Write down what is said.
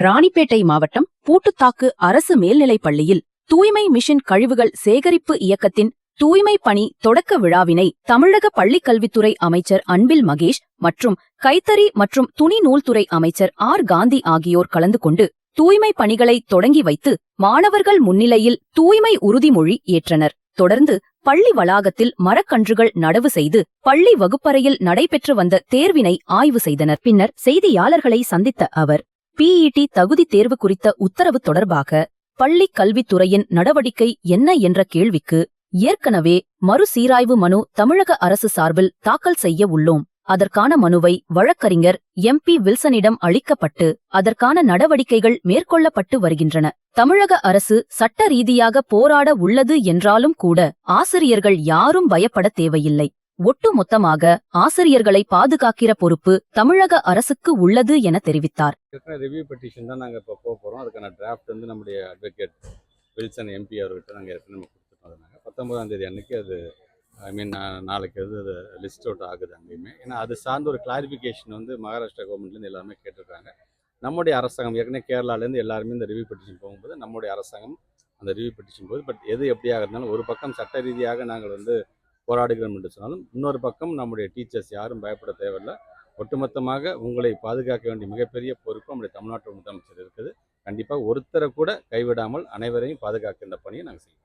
ராணிப்பேட்டை மாவட்டம் பூட்டுத்தாக்கு அரசு மேல்நிலைப் பள்ளியில் தூய்மை மிஷன் கழிவுகள் சேகரிப்பு இயக்கத்தின் தூய்மை பணி தொடக்க விழாவினை தமிழக பள்ளிக் கல்வித்துறை அமைச்சர் அன்பில் மகேஷ் மற்றும் கைத்தறி மற்றும் துணி நூல்துறை அமைச்சர் ஆர் காந்தி ஆகியோர் கலந்து கொண்டு தூய்மை பணிகளை தொடங்கி வைத்து மாணவர்கள் முன்னிலையில் தூய்மை உறுதிமொழி ஏற்றனர். தொடர்ந்து பள்ளி வளாகத்தில் மரக்கன்றுகள் நடவு செய்து பள்ளி வகுப்பறையில் நடைபெற்று வந்த தேர்வினை ஆய்வு செய்தனர். பின்னர் செய்தியாளர்களை சந்தித்த அவர் பிஇடி தகுதி தேர்வு குறித்த உத்தரவு தொடர்பாக பள்ளிக் கல்வித்துறையின் நடவடிக்கை என்ன என்ற கேள்விக்கு ஏற்கனவே மறுசீராய்வு மனு தமிழக அரசு சார்பில் தாக்கல் செய்ய உள்ளோம். அதற்கான மனுவை வழக்கறிஞர் எம்பி வில்சனிடம் அளிக்கப்பட்டு அதற்கான நடவடிக்கைகள் மேற்கொள்ளப்பட்டு வருகின்றன. தமிழக அரசு சட்ட ரீதியாக போராட உள்ளது என்றாலும் கூட ஆசிரியர்கள் யாரும் பயப்பட தேவையில்லை. ஒட்டுமொத்தமாக ஆசிரியர்களை பாதுகாக்கிற பொறுப்பு தமிழக அரசுக்கு உள்ளது என தெரிவித்தார். ரிவ்யூ பெட்டிஷன் தான் நாங்கள் இப்போ போக போகிறோம் அதுக்கான டிராஃப்ட் வந்து நம்முடைய அட்வொகேட் வில்சன் எம்பி அவர்கிட்ட நாங்கள் ஏற்கனவே நம்ம கொடுத்துட்டோம் நாங்கள் பத்தொன்பதாம் தேதி அன்னைக்கு அது ஐ மீன் நாளைக்கு வந்து அது லிஸ்ட் அவுட் ஆகுது அங்கேயுமே. ஏன்னா அது சார்ந்த ஒரு கிளாரிஃபிகேஷன் வந்து மகாராஷ்டிரா கவர்மெண்ட்லேருந்து எல்லாருமே கேட்டிருக்காங்க. நம்முடைய அரசாங்கம் ஏற்கனவே கேரளாலேருந்து எல்லாருமே இந்த ரிவ்யூ பெட்டிஷன் போகும்போது நம்முடைய அரசாங்கம் அந்த ரிவ்யூ பெட்டிஷன் போகுது. பட் எது எப்படியாக இருந்தாலும் ஒரு பக்கம் சட்ட ரீதியாக நாங்கள் வந்து போராடுகிறோம் என்று சொன்னாலும் இன்னொரு பக்கம் நம்முடைய டீச்சர்ஸ் யாரும் பயப்பட தேவையில்லை. ஒட்டுமொத்தமாக உங்களை பாதுகாக்க வேண்டிய மிகப்பெரிய பொறுப்பு நம்முடைய தமிழ்நாட்டு முதலமைச்சர் இருக்குது. கண்டிப்பாக ஒருத்தரை கூட கைவிடாமல் அனைவரையும் பாதுகாக்கின்ற பணியை நாங்கள் செய்வோம்